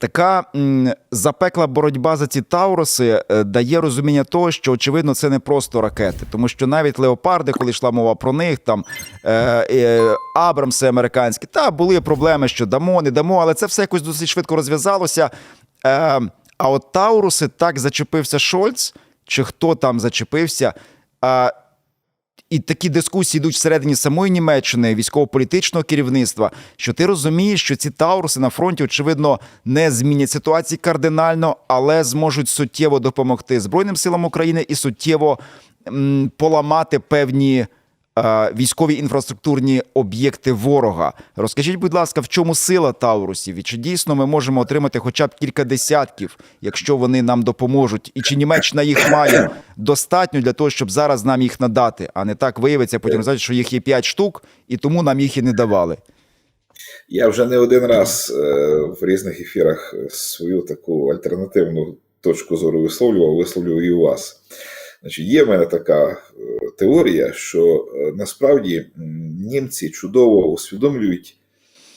Така запекла боротьба за ці Тауруси е, дає розуміння того, що очевидно це не просто ракети, тому що навіть леопарди, коли йшла мова про них, там е, е, Абрамси американські, та були проблеми, що дамо, не дамо, але це все якось досить швидко розв'язалося. Е, а от Тауруси так зачепився Шольц, чи хто там зачепився. А, і такі дискусії йдуть всередині самої Німеччини, військово-політичного керівництва, що ти розумієш, що ці Тауруси на фронті, очевидно, не змінять ситуації кардинально, але зможуть суттєво допомогти Збройним силам України і суттєво м, поламати певні військові інфраструктурні об'єкти ворога. Розкажіть, будь ласка, в чому сила Таурусів? І чи дійсно ми можемо отримати хоча б кілька десятків, якщо вони нам допоможуть? І чи Німеччина їх має достатньо для того, щоб зараз нам їх надати, а не так виявиться, потім сказати, що їх є 5 штук, і тому нам їх і не давали. Я вже не один раз е, в різних ефірах свою таку альтернативну точку зору висловлював, висловлював і у вас. Значить, є в мене така е, теорія, що е, насправді німці чудово усвідомлюють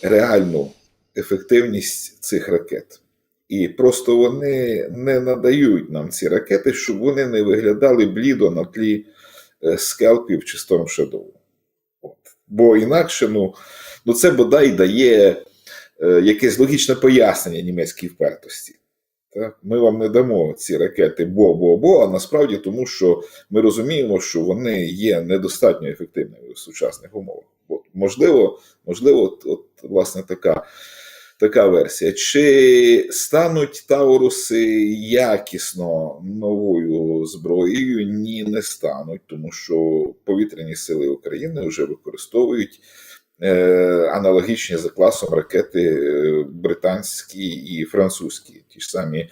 реальну ефективність цих ракет. І просто вони не надають нам ці ракети, щоб вони не виглядали блідо на тлі е, скелпів чи. От. Бо інакше, ну, ну це бодай дає е, якесь логічне пояснення німецькій впертості. Так? Ми вам не дамо ці ракети бо-бо-бо, а насправді тому, що ми розуміємо, що вони є недостатньо ефективними в сучасних умовах. От, можливо, можливо, от, от, власне така, така версія. Чи стануть Тауруси якісно новою зброєю? Ні, не стануть, тому що повітряні сили України вже використовують е, аналогічні за класом ракети е, британські і французькі, ті ж самі е,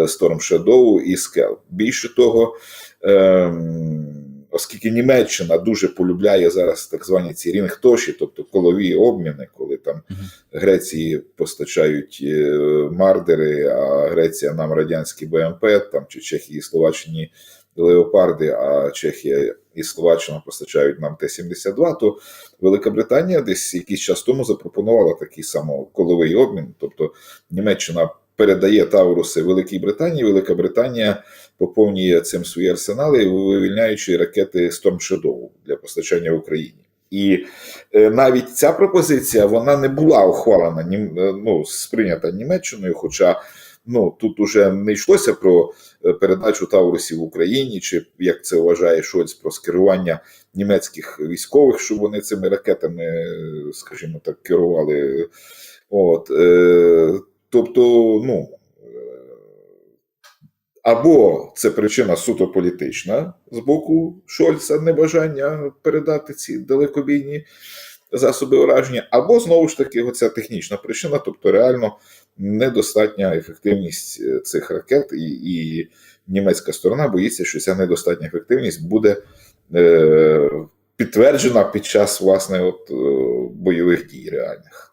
Storm Shadow і Scalp. Більше того, ем, оскільки Німеччина дуже полюбляє зараз так звані ці рінгтоші, тобто колові обміни, коли там Греції постачають е, мардери, а Греція нам радянські БМП, там чи Чехії і Словаччині леопарди, а Чехія і Словаччина постачають нам Т-72, то Велика Британія десь якийсь час тому запропонувала такий само коловий обмін. Тобто Німеччина передає Тауруси Великій Британії, Велика Британія поповнює цим свої арсенали, вивільняючи ракети Storm Shadow для постачання в Україні. І е, навіть ця пропозиція вона не була ухвалена е, ну, сприйнята Німеччиною, хоча ну тут уже не йшлося про е, передачу Таурусів Україні, чи як це вважає Шольц, про скерування німецьких військових, щоб вони цими ракетами, е, скажімо так, керували. От, е, тобто, ну. е, Або це причина суто політична з боку Шольца, небажання передати ці далекобійні засоби ураження, або знову ж таки оця технічна причина, тобто реально недостатня ефективність е, цих ракет, і, і німецька сторона боїться, що ця недостатня ефективність буде е, підтверджена під час власне от, е, бойових дій реальних.